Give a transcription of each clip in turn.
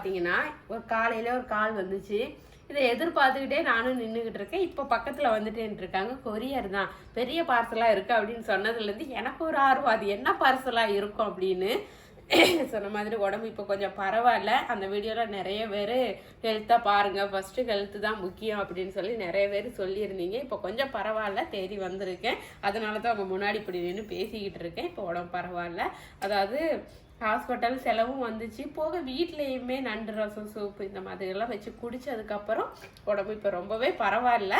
பார்த்தீங்கன்னா ஒரு காலையில் ஒரு கால் வந்துச்சு. இதை எதிர்பார்த்துக்கிட்டே நானும் நின்றுக்கிட்டு இருக்கேன். இப்போ பக்கத்தில் வந்துட்டேன்ட்டு இருக்காங்க கொரியர் தான். பெரிய பார்சலாக இருக்குது அப்படின்னு சொன்னதுலேருந்து எனக்கு ஒரு ஆர்வம். அது என்ன பார்சலாக இருக்கும் அப்படின்னு சொன்ன மாதிரி உடம்பு இப்போ கொஞ்சம் பரவாயில்ல. அந்த வீடியோவில் நிறைய பேர் ஹெல்த்தாக பாருங்கள் ஃபஸ்ட்டு ஹெல்த்து தான் முக்கியம் அப்படின்னு சொல்லி நிறைய பேர் சொல்லியிருந்தீங்க. இப்போ கொஞ்சம் பரவாயில்ல. தேடி வந்திருக்கேன். அதனால தான் அவங்க முன்னாடி இப்படி நின்று பேசிக்கிட்டு இருக்கேன். இப்போ உடம்பு பரவாயில்ல. அதாவது ஹாஸ்பிட்டல் செலவும் வந்துச்சு. போக வீட்லேயுமே நண்டு ரசம் சூப்பு இந்த மாதிரிலாம் வச்சு குடித்ததுக்கப்புறம் உடம்பு இப்போ ரொம்பவே பரவாயில்ல.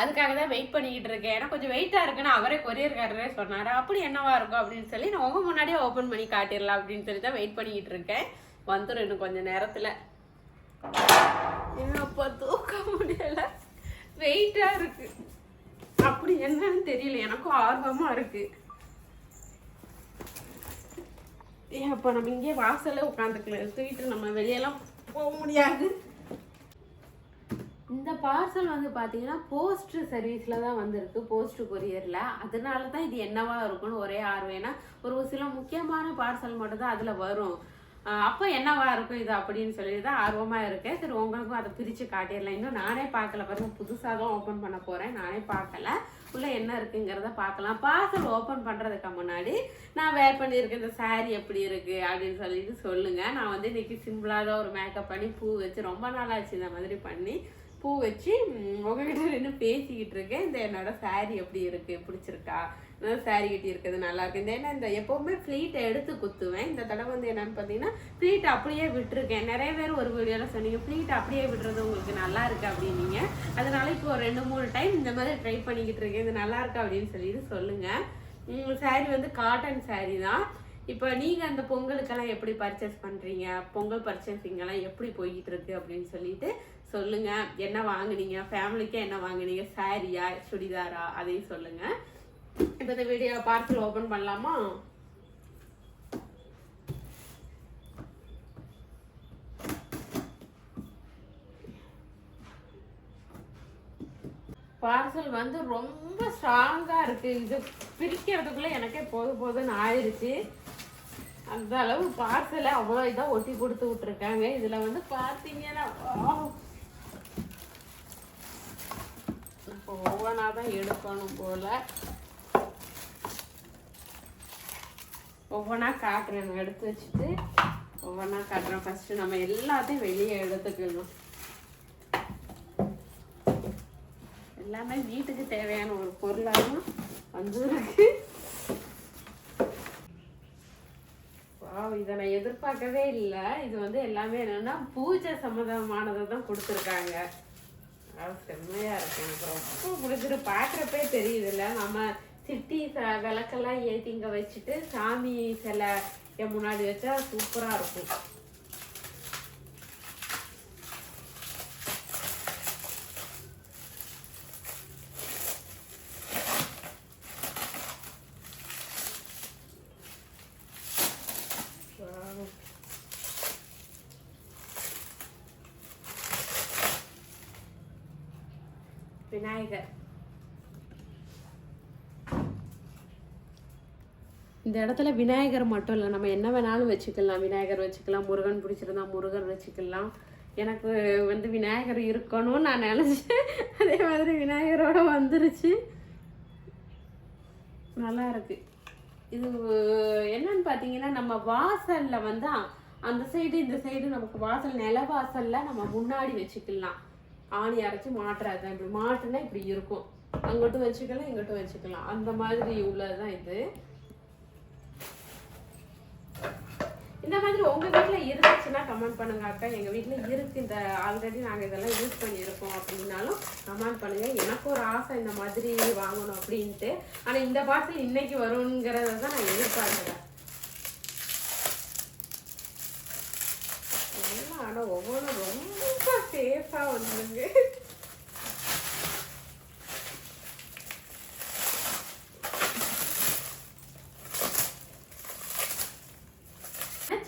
அதுக்காக தான் வெயிட் பண்ணிக்கிட்டு இருக்கேன். ஏன்னா கொஞ்சம் வெயிட்டாக இருக்குன்னு அவரே கொரியர்காரரே சொன்னார். அப்படி என்னவா இருக்கும் அப்படின்னு சொல்லி நான் உங்க முன்னாடியே ஓப்பன் பண்ணி காட்டிடலாம் அப்படின்னு சொல்லி தான் வெயிட் பண்ணிக்கிட்டு இருக்கேன். வந்துடும் இன்னும் கொஞ்சம் நேரத்தில். அப்போ தூக்க முடியல? வெயிட்டாக இருக்குது அப்படி என்னன்னு தெரியல. எனக்கும் ஆர்வமாக இருக்குது அப்போ நம்ம இங்கே வாசல்ல உட்காந்துக்கலாம் தூக்கிட்டு நம்ம வெளியெல்லாம் போக முடியாது. இந்த பார்சல் வந்து பார்த்தீங்கன்னா போஸ்ட் சர்வீஸில் தான் வந்திருக்கு போஸ்ட் கொரியரில் அதனால தான் இது என்னவா இருக்கும்னு ஒரே ஆர்வம். ஏன்னா ஒரு சில முக்கியமான பார்சல் மட்டும் தான் அதில் வரும். அப்போ என்னவா இருக்கும் இது அப்படின்னு சொல்லி தான் ஆர்வமாக இருக்கேன். சரி உங்களுக்கும் அதை பிரித்து காட்டிடலாம். இன்னும் நானே பார்க்கல பாருங்க புதுசாக தான் ஓப்பன் பண்ண போகிறேன் நானே பார்க்கல. உள்ளே என்ன இருக்குங்கிறத பார்க்கலாம். பார்சல் ஓப்பன் பண்ணுறதுக்கு முன்னாடி நான் வேர் பண்ணியிருக்க இந்த saree எப்படி இருக்குது அப்படின்னு சொல்லிட்டு சொல்லுங்கள் நான் வந்து இன்றைக்கி சிம்பிளாக தான் ஒரு மேக்கப் பண்ணி பூ வச்சு ரொம்ப நாளாச்சு இந்த மாதிரி பண்ணி பூ வச்சு உங்ககிட்ட நின்று பேசிக்கிட்டு இருக்கேன். இந்த என்னோட saree எப்படி இருக்குது பிடிச்சிருக்கா? நல்லா saree கட்டி இருக்கிறது நல்லா இருக்கு. இந்த ஏன்னா இந்த எப்பவுமே ஃப்ளீட்டை எடுத்து குத்துவேன். இந்த தடவை வந்து என்னன்னு பார்த்தீங்கன்னா ஃப்ளீட் அப்படியே விட்டுருக்கேன். நிறைய பேர் ஒரு வீடியோவில் சொன்னீங்க ஃப்ளீட் அப்படியே விடுறது உங்களுக்கு நல்லா இருக்கு அப்படின்னீங்க. அதனால இப்போ ஒரு ரெண்டு மூணு டைம் இந்த மாதிரி ட்ரை பண்ணிக்கிட்டு இருக்கேன். இது நல்லா இருக்கு அப்படின்னு சொல்லிட்டு சொல்லுங்க. சாரி வந்து காட்டன் சாரி தான். இப்போ நீங்கள் அந்த பொங்கலுக்கெல்லாம் எப்படி பர்ச்சேஸ் பண்ணுறீங்க பொங்கல் பர்ச்சேஸிங்கெல்லாம் எப்படி போய்கிட்டு இருக்கு அப்படின்னு சொல்லிட்டு சொல்லுங்கள் என்ன வாங்குனீங்க? ஃபேமிலிக்கே என்ன வாங்குனீங்க? சாரியா சுடிதாரா? அதையும் சொல்லுங்கள் இப்போ இந்த வீடியோ பார்சல் ஓபன் பண்ணலாமா? பார்சல் வந்து ரொம்ப ஸ்ட்ராங்கா இருக்கு. இது பிரிக்கிறதுக்குள்ள எனக்கே போது போதுன்னு ஆயிடுச்சு அந்த அளவு பார்சலை அவ்வளோ இதாக ஒட்டி கொடுத்து விட்ருக்காங்க இதுல வந்து பார்த்தீங்கன்னா இப்போ ஒவ்வொன்றா தான் எடுக்கணும் போல. ஒவ்வொன்றா காட்டுறேன். நான் எடுத்து வச்சுட்டு ஒவ்வொன்றா காட்டுறேன். ஃபர்ஸ்ட் நம்ம எல்லாத்தையும் வெளியே எடுத்துக்கணும். எல்லாமே வீட்டுக்கு தேவையான ஒரு பொருளாகவும் வந்துருக்கு. இதை நான் எதிர்பார்க்கவே இல்லை. இது வந்து எல்லாமே என்னன்னா பூஜை சம்மந்தமானதை தான் கொடுத்துருக்காங்க. அது செம்மையா இருக்கு. எனக்கு ரொம்ப பிடிச்சிட்டு பார்க்குறப்பே தெரியுதுல்ல நம்ம சிட்டி ச- விளக்கெல்லாம் ஏற்றி இங்கே வச்சுட்டு சாமி சிலை என் முன்னாடி வச்சா சூப்பராக இருக்கும். விநாயகர். இந்த இடத்துல விநாயகர் மட்டும் இல்லை நம்ம என்ன வேணாலும் வச்சுக்கலாம். விநாயகர் வச்சுக்கலாம் முருகன் பிடிச்சிருந்தா முருகன் வச்சுக்கலாம். எனக்கு வந்து விநாயகர் இருக்கணும்னு நான் நினச்சேன். அதே மாதிரி விநாயகரோட வந்துருச்சு. நல்லா இருக்கு. இது என்னன்னு பார்த்தீங்கன்னா நம்ம வாசலில் வந்து அந்த சைடு இந்த சைடு நமக்கு வாசல் நில வாசலில் நம்ம முன்னாடி வச்சுக்கலாம். ஆணி அரைச்சி மாட்டுறாது இப்படி மாட்டுனா இப்படி இருக்கும். அங்கிட்டும் வச்சுக்கலாம் இங்கிட்டும் வச்சுக்கலாம். அந்த மாதிரி உள்ளது தான் இது. இந்த மாதிரி உங்கள் வீட்டில் இருந்துச்சுன்னா கமெண்ட் பண்ணுங்க அக்கா. எங்கள் வீட்டில் இருக்குது இந்த ஆல்ரெடி நாங்கள் இதெல்லாம் யூஸ் பண்ணியிருக்கோம் அப்படின்னாலும் கமெண்ட் பண்ணுங்கள் எனக்கு ஒரு ஆசை இந்த மாதிரி வாங்கணும் அப்படின்ட்டு. ஆனால் இந்த பாட்டில் இன்னைக்கு வருங்கிறத தான் நான் எதிர்பார்க்குறேன் ஆனால் ஒவ்வொன்றும் ரொம்ப சேஃபாக வந்துருங்க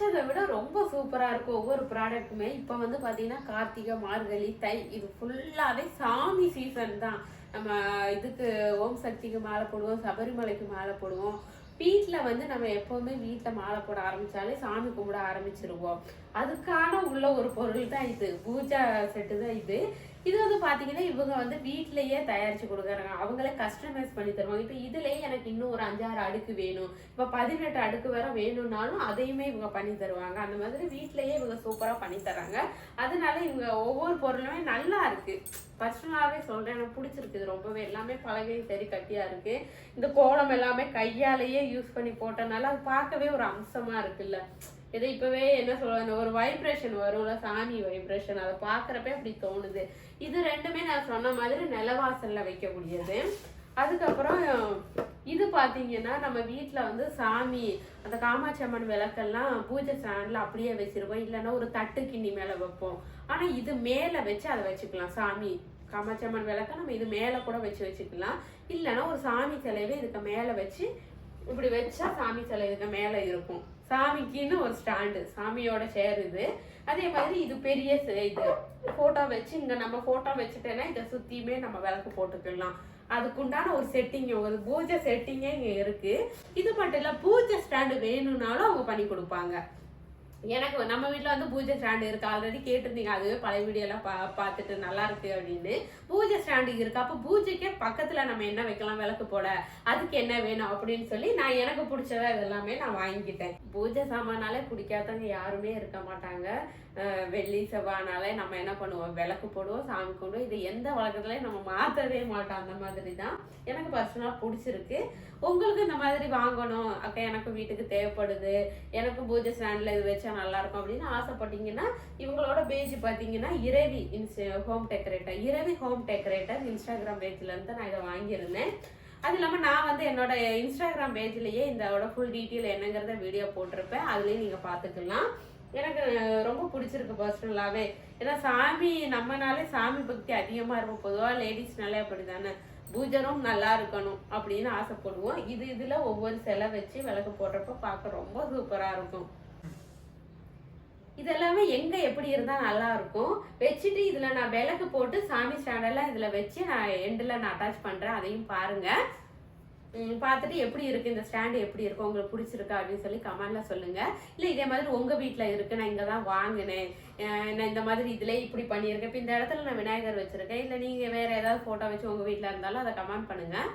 நினச்சதை விட ரொம்ப சூப்பராக இருக்கும் ஒவ்வொரு ப்ராடக்ட்டுமே இப்போ வந்து பார்த்தீங்கன்னா கார்த்திகை மார்கழி தை இது ஃபுல்லாகவே சாமி சீசன் தான். நம்ம இதுக்கு ஓம் சக்திக்கு மாலை போடுவோம் சபரிமலைக்கு மாலை போடுவோம். வீட்டில் வந்து நம்ம எப்போவுமே வீட்டில் மாலை போட ஆரம்பித்தாலே சாமி கும்பிட ஆரம்பிச்சிருவோம். அதுக்கான உள்ள ஒரு பொருள் தான் இது. பூஜா செட்டு தான் இது. இது வந்து பார்த்தீங்கன்னா இவங்க வந்து வீட்லயே தயாரிச்சு கொடுக்குறாங்க. அவங்களே கஸ்டமைஸ் பண்ணி தருவாங்க. இப்போ இதுலயே எனக்கு இன்னும் ஒரு அஞ்சாறு அடுக்கு வேணும். இப்போ பதினெட்டு அடுக்கு வேற வேணும்னாலும் அதையுமே இவங்க பண்ணி தருவாங்க. அந்த மாதிரி வீட்லயே இவங்க சூப்பராக பண்ணி தராங்க அதனால இவங்க ஒவ்வொரு பொருளுமே நல்லா இருக்கு. பர்சனலாகவே சொல்கிறேன் எனக்கு பிடிச்சிருக்குது ரொம்பவே எல்லாமே பலகையும் சரி கட்டியாக இருக்குது இந்த கோலம் எல்லாமே கையாலேயே யூஸ் பண்ணி போட்டனால அது பார்க்கவே ஒரு அம்சமாக இருக்குல்ல. இது இப்பவே என்ன சொல்லுவாங்க ஒரு வைப்ரேஷன் வரும்ல சாமி வைப்ரேஷன் அதை பார்க்குறப்ப அப்படி தோணுது. இது ரெண்டுமே நான் சொன்ன மாதிரி நிலவாசல்ல வைக்கக்கூடியது. அதுக்கப்புறம் இது பார்த்தீங்கன்னா நம்ம வீட்டில் வந்து சாமி அந்த காமாட்சி அம்மன் விளக்கெல்லாம் பூஜை ஸ்டாண்டில் அப்படியே வச்சுருவோம் இல்லைன்னா ஒரு தட்டு கிண்ணி மேலே வைப்போம். ஆனால் இது மேலே வச்சு அதை வச்சுக்கலாம். சாமி காமாட்சி அம்மன் விளக்க நம்ம இது மேலே கூட வச்சு வச்சுக்கலாம். இல்லைன்னா ஒரு சாமி சிலையவே இதுக்கு மேலே வச்சு இப்படி வச்சா சாமி சிலை இதுக்கு மேலே இருக்கும். சாமிக்குன்னு ஒரு ஸ்டாண்டு சாமியோட சேர் இது. அதே மாதிரி இது பெரிய இது ஃபோட்டோ வச்சு இங்கே நம்ம ஃபோட்டோ வச்சுட்டேன்னா இதை சுற்றியுமே நம்ம விளக்கு போட்டுக்கலாம். அதுக்குண்டான ஒரு செட்டிங் ஒரு பூஜை செட்டிங்கே இங்கே இருக்குது இது மட்டும் இல்லை பூஜை ஸ்டாண்டு வேணும்னாலும் அவங்க பண்ணி கொடுப்பாங்க. எனக்கு நம்ம வீட்டில் வந்து பூஜை ஸ்டாண்டு இருக்கு. ஆல்ரெடி கேட்டிருந்தீங்க. அதுவே பழைய வீடியோலாம் பா பார்த்துட்டு நல்லா இருக்கு அப்படின்னு. பூஜை ஸ்டாண்டு இருக்கு. அப்போ பூஜைக்கே பக்கத்தில் நம்ம என்ன வைக்கலாம்? விளக்கு போட. அதுக்கு என்ன வேணும் அப்படின்னு சொல்லி நான் எனக்கு பிடிச்சதை இதெல்லாமே நான் வாங்கிக்கிட்டேன். பூஜை சாமானாலே பிடிக்காதவங்க யாருமே இருக்க மாட்டாங்க. வெள்ளி செவ்வானாலே நம்ம என்ன பண்ணுவோம்? விளக்கு போடுவோம் சாமி கும்பிடுவோம். இது எந்த வழக்கத்துலையும் நம்ம மாற்றவே மாட்டோம். அந்த மாதிரி தான் எனக்கு பர்சனலாக பிடிச்சிருக்கு. உங்களுக்கு இந்த மாதிரி வாங்கணும். அக்கா எனக்கு வீட்டுக்கு தேவைப்படுது. எனக்கு பூஜை ஸ்டாண்டில் இது வச்சு நல்லா இருக்கும் அப்படின்னு ஆசைப்பட்டீங்கன்னா இவங்களோட பேஜ் பார்த்தீங்கன்னா இரவி இன்ஸ் home decorator Ravi home decorator Instagram பேஜ்லேருந்து நான் இதை வாங்கியிருந்தேன். அது இல்லாமல் நான் வந்து என்னோட இன்ஸ்டாகிராம் பேஜ்லேயே இதோட ஃபுல் டீட்டெயில் என்னங்கிறத வீடியோ போட்டிருப்பேன். அதுலேயும் நீங்கள் பார்த்துக்கலாம். எனக்கு ரொம்ப பிடிச்சிருக்கு பர்சனலாகவே ஏன்னா சாமி நம்மனாலே சாமி பக்தி அதிகமாக இருக்கும். பொதுவாக லேடிஸ்னாலே அப்படி தானே பூஜரும் நல்லா இருக்கணும் அப்படின்னு ஆசைப்படுவோம். இது இதில் ஒவ்வொரு சிலை வச்சு விளக்கு போடுறப்ப பார்க்க ரொம்ப சூப்பராக இருக்கும். இதெல்லாமே எங்கே எப்படி இருந்தால் நல்லாயிருக்கும் வச்சுட்டு இதில் நான் விளக்கு போட்டு சாமி ஸ்டாண்டெல்லாம் இதில் வச்சு நான் எண்டில் நான் அட்டாச் பண்ணுறேன் அதையும் பாருங்கள் பார்த்துட்டு எப்படி இருக்குது இந்த ஸ்டாண்டு எப்படி இருக்கும் உங்களுக்கு பிடிச்சிருக்கா? அப்படின்னு சொல்லி கமெண்டில் சொல்லுங்கள் இல்லை இதே மாதிரி உங்கள் வீட்டில் இருக்கு. நான் இங்கே தான் வாங்கினேன். நான் இந்த மாதிரி இதில் இப்படி பண்ணியிருக்கேன். இப்போ இந்த இடத்துல நான் விநாயகர் வச்சுருக்கேன். இல்லை நீங்கள் வேறு ஏதாவது ஃபோட்டோ வச்சு உங்கள் வீட்டில் இருந்தாலும் அதை கமெண்ட் பண்ணுங்கள்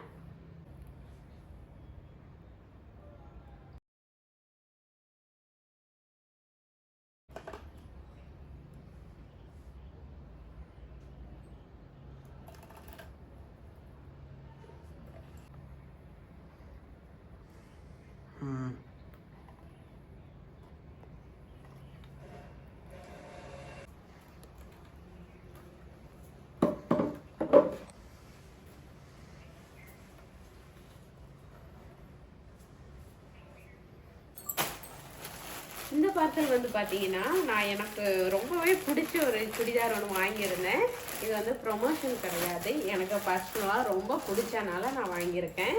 பார்சல் வந்து பார்த்தீங்கன்னா நான் எனக்கு ரொம்பவே பிடிச்ச ஒரு சுடிதார் ஒன்று வாங்கியிருந்தேன். இது வந்து ப்ரொமோஷன் கிடையாது. எனக்கு பர்சனலாக ரொம்ப பிடிச்சனால நான் வாங்கியிருக்கேன்.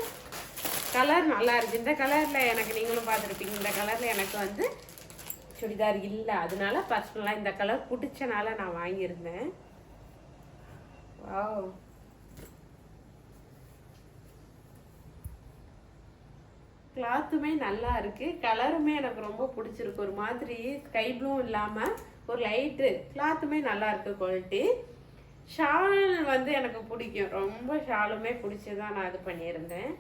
கலர் நல்லா இருக்கு. இந்த கலரில் எனக்கு நீங்களும் பார்த்துருப்பீங்க. இந்த கலரில் எனக்கு வந்து சுடிதார் இல்லை. அதனால பர்சனலாக இந்த கலர் பிடிச்சனால நான் வாங்கியிருந்தேன். வாவ் கிளாத்துமே நல்லா இருக்கு. கலருமே எனக்கு ரொம்ப பிடிச்சிருக்கு. ஒரு மாதிரி ஸ்கை ப்ளூ இல்லாமல் ஒரு லைட்டு கிளாத்துமே நல்லா இருக்கு குவாலிட்டி ஷால் வந்து எனக்கு பிடிக்கும். ரொம்ப ஷாலுமே பிடிச்சி தான் நான் இது பண்ணியிருந்தேன்.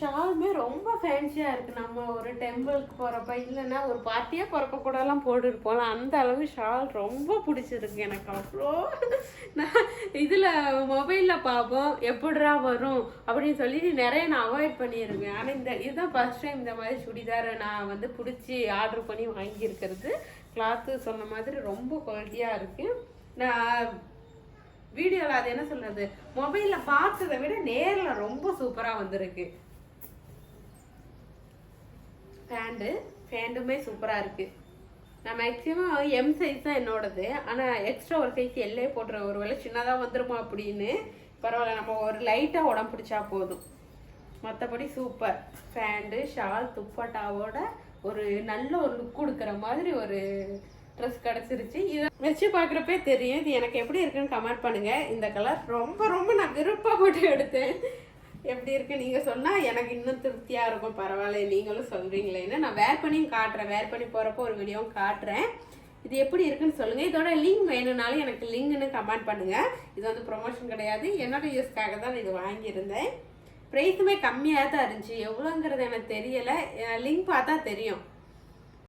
ஷாலுமே ரொம்ப ஃபேன்சியாக இருக்குது நம்ம ஒரு டெம்பிளுக்கு போகிறப்ப இல்லைன்னா ஒரு பார்ட்டியாக போகிறப்ப கூடலாம் போட்டுட்டு போகலாம் அந்த அளவு ஷால் ரொம்ப பிடிச்சிருக்கு எனக்கு. அவ்வளோ நான் இதில் மொபைலில் பார்ப்போம் எப்படிரா வரும் அப்படின்னு சொல்லி நிறைய நான் அவாய்ட் பண்ணியிருக்கேன் ஆனால் இந்த இதுதான் ஃபஸ்ட் டைம் இந்த மாதிரி சுடிதாரை நான் வந்து பிடிச்சி ஆர்டர் பண்ணி வாங்கியிருக்கிறது. கிளாத்து சொன்ன மாதிரி ரொம்ப குவாலிட்டியாக இருக்குது நான் வீடியோவில் அது என்ன சொல்கிறது மொபைலில் பார்த்ததை விட நேரில் ரொம்ப சூப்பராக வந்திருக்கு. ஃபேண்டு ஃபேண்டுமே சூப்பராக இருக்குது நான் மேக்ஸிமம் எம் சைஸ் தான் என்னோடது. ஆனால் எக்ஸ்ட்ரா ஒரு சைஸ் எல்லே போட்டுருவேன் ஒரு வேளை சின்னதாக வந்துருமா அப்படின்னு பரவாயில்ல நம்ம ஒரு லைட்டாக உடம்பு பிடிச்சா போதும். மற்றபடி சூப்பர். ஃபேண்டு ஷால் துப்பாட்டாவோட ஒரு நல்ல ஒரு லுக் கொடுக்குற மாதிரி ஒரு ட்ரெஸ் கிடச்சிருச்சு. இதை வச்சு பார்க்குறப்பே தெரியும். இது எனக்கு எப்படி இருக்குன்னு கமெண்ட் பண்ணுங்கள் இந்த கலர் ரொம்ப ரொம்ப நான் விருப்பப்பட்டு எடுத்தேன். எப்படி இருக்கு? நீங்கள் சொன்னால் எனக்கு இன்னும் திருப்தியாக இருக்கும். பரவாயில்ல நீங்களும் சொல்கிறீங்களேன்னு நான் வேர் பண்ணியும் காட்டுறேன். வேர் பண்ணி போகிறப்போ ஒரு வீடியோவும் காட்டுறேன். இது எப்படி இருக்குன்னு சொல்லுங்கள் இதோட லிங்க் வேணும்னாலும் எனக்கு லிங்க்னு கமெண்ட் பண்ணுங்கள் இது வந்து ப்ரொமோஷன் கிடையாது. என்னோட யூஸ்க்காக தான் நான் இது வாங்கியிருந்தேன். ப்ரைஸுமே கம்மியாக தான் இருந்துச்சு. எவ்வளோங்கிறது எனக்கு தெரியலை. லிங்க் பார்த்தா தெரியும்.